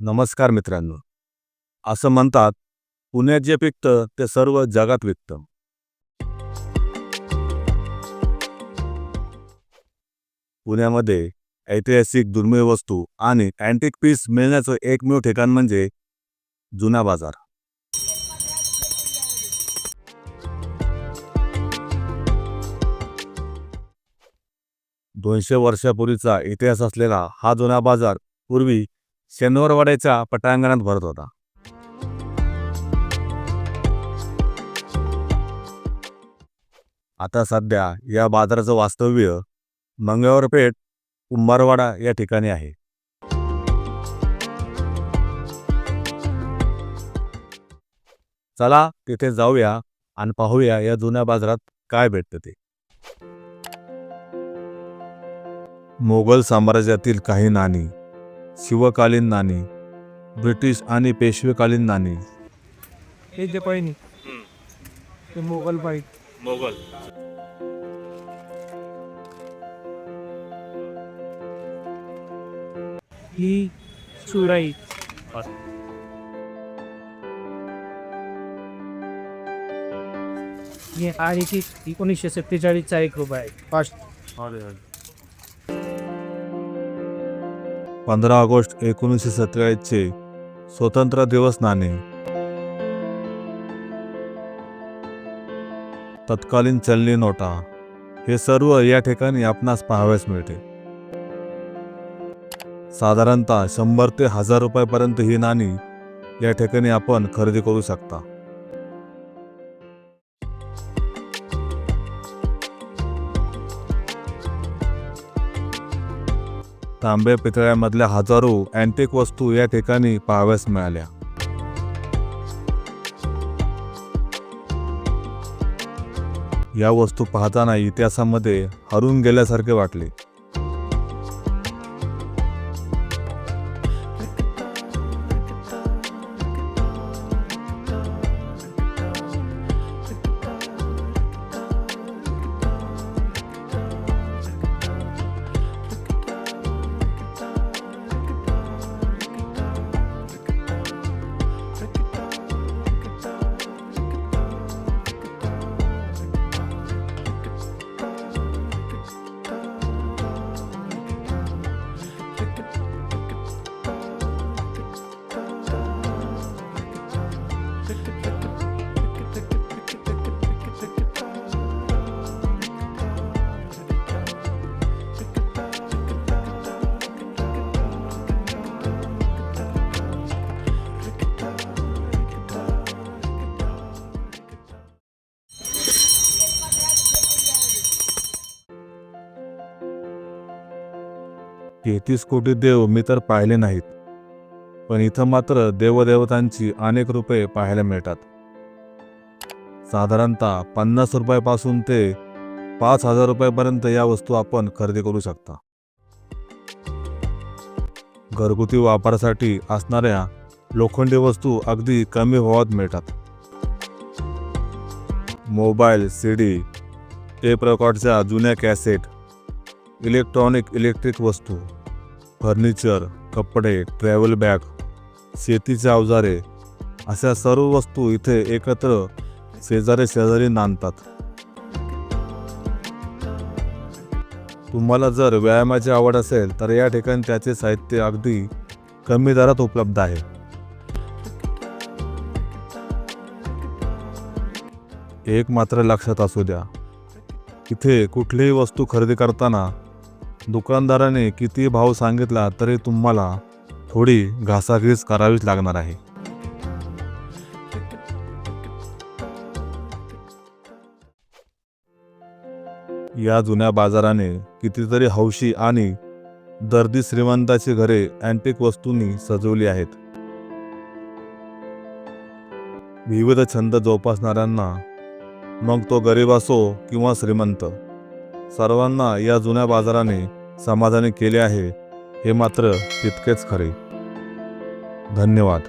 नमस्कार मित्रांनो. असं म्हणतात पुण्यात जे पिकतं ते सर्व जगात विकतं. पुण्यामध्ये ऐतिहासिक दुर्मिळ वस्तू आणि अँटिक पीस मिळण्याचं एकमेव ठिकाण म्हणजे जुना बाजार. दोनशे वर्षापूर्वीचा इतिहास असलेला हा जुना बाजार पूर्वी शनिवारवाड्याच्या पटांगणात भरत होता. आता सध्या या बाजाराचं वास्तव्य मंगळवारपेठ कुंभारवाडा या ठिकाणी आहे. चला तिथे जाऊया आणि पाहूया या जुन्या बाजारात काय भेटतं ते. मोगल साम्राज्यातील काही नाणी शिवकालीन नाणी ब्रिटिश आणि पेशवेकालीन नाणी. हे जे पहिनी ते मोगल पाहिजे मोगल. ही सुराई ही आहे की एकोणीसशे सत्तेचाळीसचा एक रुपये आहे. फास्ट पंधरा ऑगस्ट एकोणीसशे सत्तेचाळीसचे स्वतंत्र दिवस नाणे. तत्कालीन चलनी नोटा. हे सर्व या ठिकाणी आपणास पाहावयास मिळते. साधारणतः शंभर ते हजार रुपयापर्यंत ही नाणी या ठिकाणी आपण खरेदी करू शकता. तांबे पितळ्यामधल्या हजारो अँटिक वस्तू या ठिकाणी पाहाव्यास मिळाल्या. या वस्तू पाहताना इतिहासामध्ये हरून गेल्यासारखे वाटले. तेहतीस कोटी देव मी तर पाहिले नाहीत. पण इथं मात्र देवदेवतांची अनेक रूपे पाहायला मिळतात. साधारणतः पन्नास रुपयापासून ते पाच हजार रुपयापर्यंत या वस्तू आपण खरेदी करू शकता. घरगुती वापरासाठी असणाऱ्या लोखंडी वस्तू अगदी कमी भावात मिळतात. मोबाईल सी डी टेप रेकॉर्डच्या जुन्या कॅसेट इलेक्ट्रॉनिक इलेक्ट्रिक वस्तू फर्निचर कपडे ट्रॅव्हल बॅग शेतीचे अवजारे अशा सर्व वस्तू इथे एकत्र शेजारी शेजारी नांदतात. तुम्हाला जर व्यायामाची आवड असेल तर या ठिकाणी त्याचे साहित्य अगदी कमी दरात उपलब्ध आहे. एक मात्र लक्षात असू द्या. इथे कुठलीही वस्तू खरेदी करताना दुकानदाराने किती भाव सांगितला तरी तुम्हाला थोडी घासाघीस करावीच लागणार आहे. या जुन्या बाजाराने कितीतरी हौशी आणि दर्दी श्रीमंताची घरे अँटिक वस्तूंनी सजवली आहेत. विविध छंद जोपासणाऱ्यांना मग तो गरीब असो किंवा श्रीमंत सर्वांना या जुन्या बाजाराने समाधानी केले आहे हे मात्र तितकेच खरे. धन्यवाद.